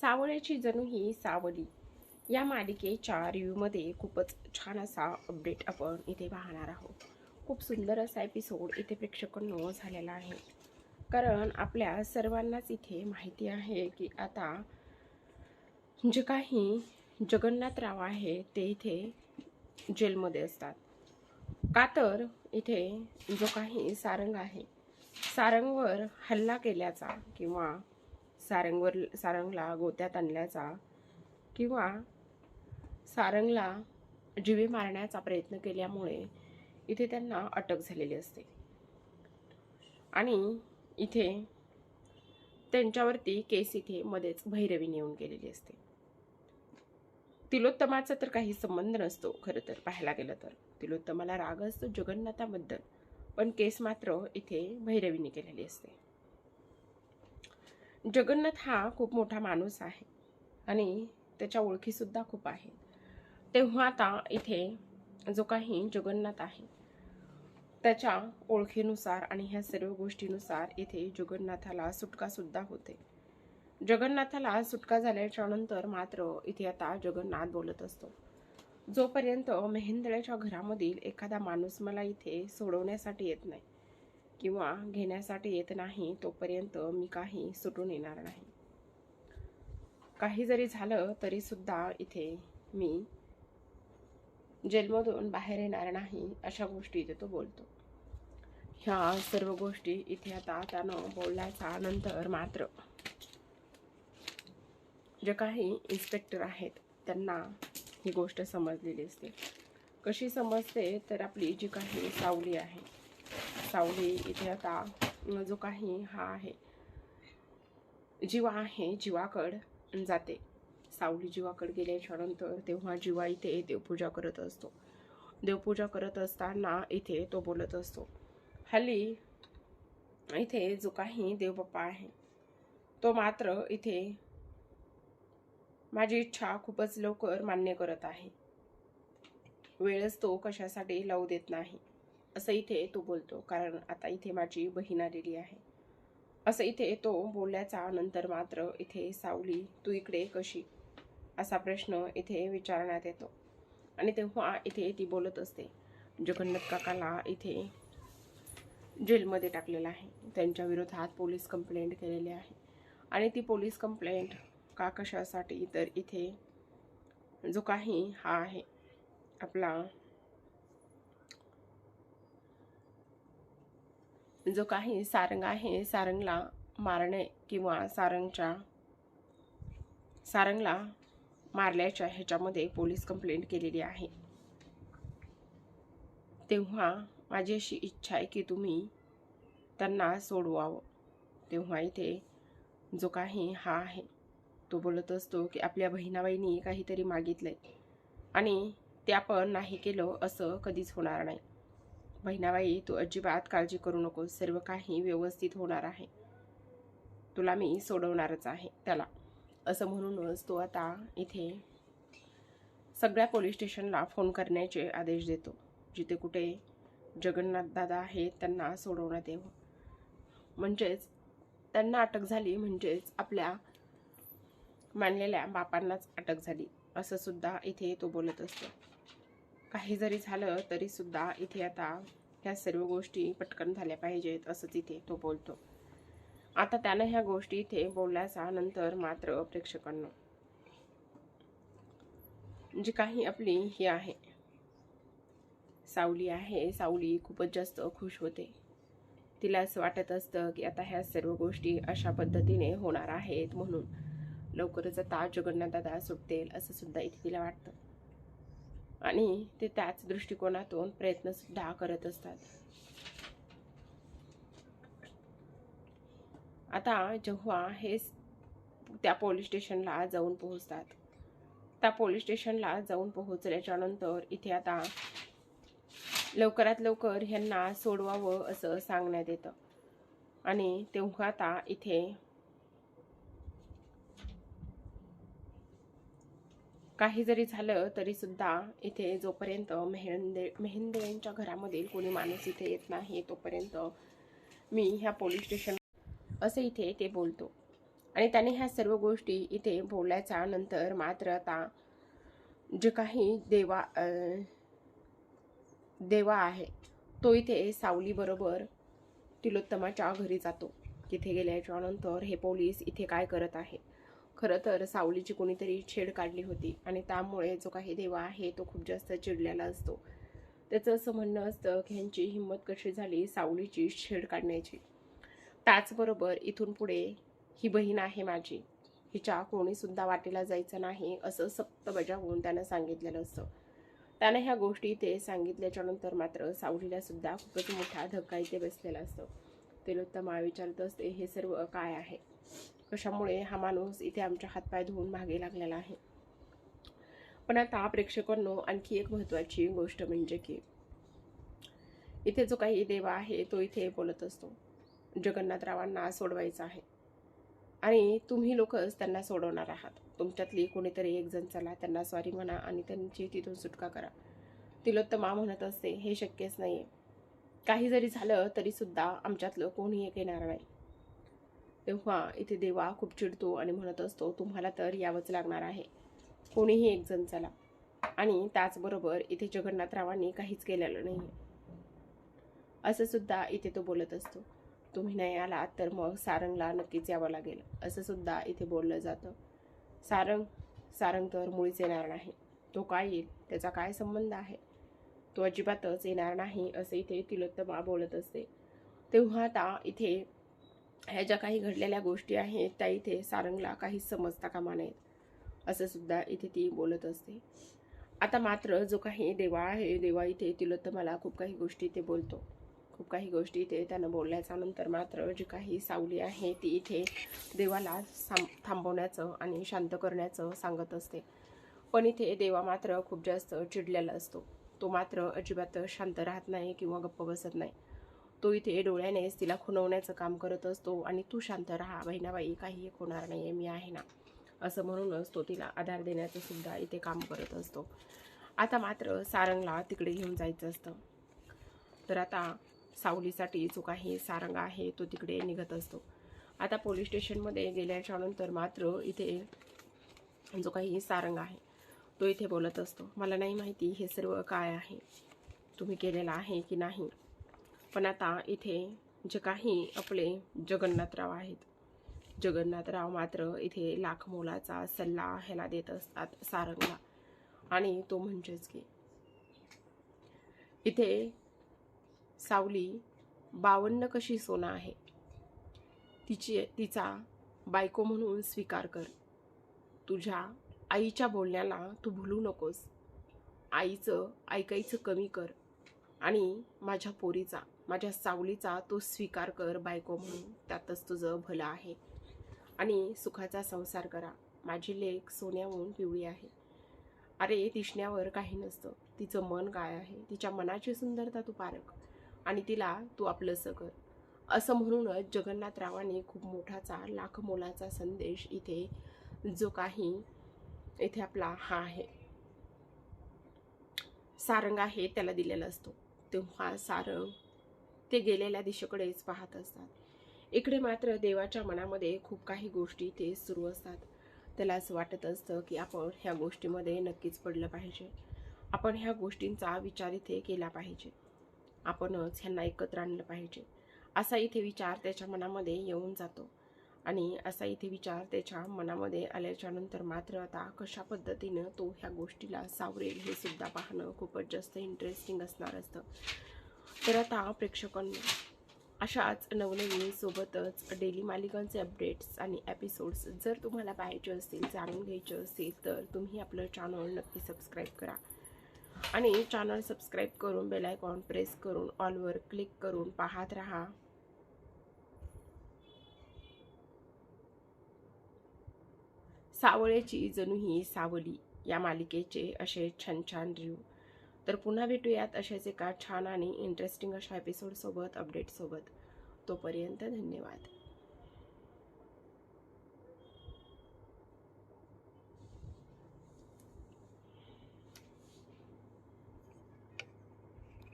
सावळ्याची जणू ही सावली. या मालिकेच्या रिव्ह्यूमध्ये खूपच छान असा अपडेट आपण इथे पाहणार आहोत. खूप सुंदर असा एपिसोड इथे प्रेक्षकांनो झालेला आहे. कारण आपल्या सर्वांनाच इथे माहिती आहे की आता जे काही जगन्नाथराव आहे ते इथे जेलमध्ये असतात. का तर इथे जो काही सारंग आहे सारंगवर हल्ला केल्याचा किंवा सारंगवर सारंगला गोत्यात आणल्याचा किंवा सारंगला जीवे मारण्याचा प्रयत्न केल्यामुळे इथे त्यांना अटक झालेली असते. आणि इथे त्यांच्यावरती केस इथे मध्येच भैरवी नेऊन गेलेली असते. तिलोत्तमाचा तर काही संबंध नसतो खरं तर पाहायला गेलं तर. तिलोत्तमाला राग असतो जगन्नाथाबद्दल पण केस मात्र इथे भैरवीने केलेली असते. जगन्नाथ हा खूप मोठा माणूस आहे आणि त्याच्या ओळखीसुद्धा खूप आहेत. तेव्हा आता इथे जो काही जगन्नाथ आहे त्याच्या ओळखीनुसार आणि ह्या सर्व गोष्टीनुसार इथे जगन्नाथाला सुटकासुद्धा होते. जगन्नाथाला सुटका झाल्याच्यानंतर मात्र इथे आता जगन्नाथ बोलत असतो. जोपर्यंत मेहेंदळ्याच्या घरामधील एखादा माणूस मला इथे सोडवण्यासाठी येत नाही किंवा घेण्यासाठी येत नाही तोपर्यंत मी काही सुटून येणार नाही. काही जरी झालं तरीसुद्धा इथे मी जेलमधून बाहेर येणार नाही अशा गोष्टी इथे तो बोलतो. ह्या सर्व गोष्टी इथे आता त्यानं बोलल्याचा नंतर मात्र जे काही इन्स्पेक्टर आहेत त्यांना ही गोष्ट समजलेली असते. कशी समजते तर आपली जी काही सावली आहे सावली इथे आता जो काही हा आहे. जीवा आहे जीवाकड जाते. सावली जीवाकड गेल्याच्यानंतर तेव्हा जीवा इथे देवपूजा करत असतो. देवपूजा करत असताना इथे तो बोलत असतो हल्ली इथे जो काही देवबाप्पा आहे तो मात्र इथे माझी इच्छा खूपच लवकर मान्य करत आहे. वेळच तो कशासाठी लावू देत नाही. असं इथे तो बोलतो कारण आता इथे माझी बहीण आलेली आहे. असं इथे तो बोलल्याचा नंतर मात्र इथे सावली तू इकडे कशी? असा प्रश्न इथे विचारण्यात येतो. आणि तेव्हा इथे ती बोलत असते जगन्नाथ काकाला इथे जेलमध्ये टाकलेलं आहे. त्यांच्या विरोधात पोलीस कंप्लेंट केलेली आहे. आणि ती पोलीस कंप्लेंट का कशासाठी? तर इथे जो काही हा आहे आपला जो काही सारंग आहे सारंगला मारणे किंवा सारंगच्या सारंगला मारल्याच्या ह्याच्यामध्ये पोलीस कंप्लेंट केलेली आहे. तेव्हा माझी अशी इच्छा आहे की तुम्ही त्यांना सोडवावं. तेव्हा इथे जो काही हा आहे तो बोलत असतो की आपल्या बहिणाबाईंनी काहीतरी मागितलंय. आणि ते आपण नाही केलं असं कधीच होणार नाही. बहिणाबाई तू अजिबात काळजी करू नको सर्व काही व्यवस्थित होणार आहे. तुला मी सोडवणारच आहे. त्याला. असं म्हणूनच तो आता इथे सगळ्या पोलीस स्टेशनला फोन करण्याचे आदेश देतो. जिथे कुठे जगन्नाथ दादा आहेत त्यांना सोडवण्यात येवं. म्हणजेच त्यांना अटक झाली म्हणजेच आपल्या मानलेल्या बापांनाच अटक झाली. असंसुद्धा इथे तो बोलत असतो. काही जरी झालं तरी सुद्धा इथे आता ह्या सर्व गोष्टी पटकन झाल्या पाहिजेत असंच इथे तो बोलतो. आता त्यानं ह्या गोष्टी इथे बोलल्याचा नंतर मात्र प्रेक्षकांना जी काही आपली ही आहे सावली आहे सावली खूपच जास्त खुश होते. तिला असं वाटत असतं की आता ह्या सर्व गोष्टी अशा पद्धतीने होणार आहेत म्हणून लवकरच आता जगन्नाथ दादा सुटतील असं सुद्धा इथे तिला वाटतं. आणि ते त्याच दृष्टिकोनातून प्रयत्न सुद्धा करत असतात. आता जेव्हा हे त्या पोलीस स्टेशनला जाऊन पोहोचतात. त्या पोलीस स्टेशनला जाऊन पोहोचल्याच्या नंतर इथे आता लवकरात लवकर ह्यांना सोडवावं असं सांगण्यात येतं. आणि तेव्हा आता इथे काही जरी झालं तरी सुद्धा इथे जोपर्यंत मेहेंदे मेहेंदेळेंच्या घरामधील कोणी माणूस इथे येत नाही तोपर्यंत मी ह्या पोलीस स्टेशन असं इथे ते बोलतो. आणि त्याने ह्या सर्व गोष्टी इथे बोलल्याच्या नंतर मात्र आता जे काही देवा देवा आहे तो इथे सावलीबरोबर तिलोत्तमाच्या घरी जातो. तिथे गेल्याच्यानंतर हे पोलीस इथे काय करत आहे? खरं तर सावलीची कोणीतरी छेड काढली होती आणि त्यामुळे जो काही देवा आहे तो खूप जास्त चिडलेला असतो. त्याचं असं म्हणणं असतं की ह्यांची हिंमत कशी झाली सावलीची छेड काढण्याची? त्याचबरोबर इथून पुढे ही बहीण आहे माझी. हिच्या कोणीसुद्धा वाटेला जायचं नाही असं सप्त बजावून त्यानं सांगितलेलं असतं. त्यानं ह्या गोष्टी ते सांगितल्याच्यानंतर मात्र सावलीलासुद्धा खूपच मोठा धक्का इथे बसलेला असतो. तिलोत्तमा विचारत असते हे सर्व काय आहे? कशामुळे हा माणूस इथे आमच्या हातपाय धुवून मागे लागलेला आहे? पण आता प्रेक्षकांनो आणखी एक महत्त्वाची गोष्ट म्हणजे की इथे जो काही देवा आहे तो इथे बोलत असतो. जगन्नाथरावांना सोडवायचा आहे. आणि तुम्ही लोकच त्यांना सोडवणार आहात. तुमच्यातली कोणीतरी एक जण चला त्यांना सॉरी म्हणा आणि त्यांची तिथून सुटका करा. तिलोत्तमा म्हणत असते हे शक्यच नाही काही जरी झालं तरीसुद्धा आमच्यातलं कोणी एक येणार नाही. तेव्हा इथे देवा खूप चिडतो आणि म्हणत असतो तुम्हाला तर यावंच लागणार आहे. कोणीही एक जण चला. आणि त्याचबरोबर इथे जगन्नाथरावांनी काहीच केलेलं नाही असं सुद्धा इथे तो बोलत असतो. तुम्ही नाही आलात तर मग सारंगला नक्कीच यावं लागेल. असं सुद्धा इथे बोललं जातं. सारंग सारंग तर मुळीच येणार नाही. तो काय येईल? त्याचा काय संबंध आहे? तो अजिबातच येणार नाही असं इथे तिलोत्तमा बोलत असते. तेव्हा आता इथे ह्या ज्या काही घडलेल्या गोष्टी आहेत त्या इथे सारंगला काही समजता कामा नाहीत असं सुद्धा इथे ती बोलत असते. आता मात्र जो काही देवा आहे देवा इथे तिलोत्तमाला खूप काही गोष्टी इथे बोलतो. खूप काही गोष्टी इथे त्यानं बोलल्याच्या नंतर मात्र जी काही सावली आहे ती इथे देवाला साम थांबवण्याचं आणि शांत करण्याचं सांगत असते. पण इथे देवा मात्र खूप जास्त चिडलेला असतो. तो मात्र अजिबात शांत राहत नाही किंवा गप्प बसत नाही. तो इथे डोळ्यानेच तिला खुणवण्याचं काम करत असतो आणि तू शांत राहा बहिणाबाई काही एक होणार नाही आहे मी आहे ना? असं म्हणूनच तो तिला आधार देण्याचं सुद्धा इथे काम करत असतो. आता मात्र सारंगला तिकडे घेऊन जायचं असतं. तर आता सावलीसाठी जो काही सारंग आहे तो तिकडे निघत असतो. आता पोलीस स्टेशनमध्ये गेल्याच्यानंतर मात्र इथे जो काही सारंग आहे तो इथे बोलत असतो. मला नाही माहिती हे सर्व काय आहे? तुम्ही केलेलं आहे की नाही? पण आता इथे जे काही आपले जगन्नाथराव आहेत जगन्नाथराव मात्र इथे लाख मोलाचा सल्ला ह्याला देत असतात सारंगला. आणि तो म्हणजेच की इथे सावली बावन्न कशी सोनं आहे तिची तिचा बायको म्हणून स्वीकार कर. तुझ्या आईच्या बोलण्याला तू भुलू नकोस. आईचं ऐकायचं कमी कर. आणि माझ्या पोरीचा माझ्या सावलीचा तू स्वीकार कर बायको म्हणून. त्यातच तुझं भलं आहे. आणि सुखाचा संसार करा. माझी लेख सोन्याहून पिवळी आहे. अरे दिसण्यावर काही नसतं. तिचं मन काय आहे? तिच्या मनाची सुंदरता तू पारख. आणि तिला तू आपलंसं कर. असं म्हणूनच जगन्नाथरावांनी खूप मोठाचा लाख मोलाचा संदेश इथे जो काही इथे आपला हा आहे. सारंग आहे त्याला दिलेला असतो. तेव्हा सारंग ते गेलेल्या दिशेकडेच पाहत असतात. इकडे मात्र देवाच्या मनामध्ये खूप काही गोष्टी ते सुरू असतात. त्याला असं वाटत असतं की आपण ह्या गोष्टीमध्ये नक्कीच पडलं पाहिजे. आपण ह्या गोष्टींचा विचार इथे केला पाहिजे. आपणच ह्यांना एकत्र आणलं पाहिजे. असा इथे विचार त्याच्या मनामध्ये येऊन जातो. आणि असा इथे विचार त्याच्या मनामध्ये आल्याच्यानंतर मात्र आता कशा पद्धतीनं तो ह्या गोष्टीला सावरेल हे सुद्धा पाहणं खूपच जास्त इंटरेस्टिंग असणार असतं. तर आता प्रेक्षकांनी अशाच नवनवीनसोबतच डेली मालिकांचे अपडेट्स आणि एपिसोड्स जर तुम्हाला पाहायचे असतील जाणून घ्यायचे असतील तर तुम्ही आपलं चॅनल नक्की सबस्क्राईब करा. आणि चॅनल सबस्क्राईब करून बेल आयकॉन प्रेस करून ऑलवर क्लिक करून पाहत राहा. सावळेची जणू ही सावली या मालिकेचे असे छान छान रिव्ह तर पुन्हा भेटूयात अशाच एका छान आणि इंटरेस्टिंग अशा एपिसोडसोबत अपडेटसोबत तोपर्यंत धन्यवाद.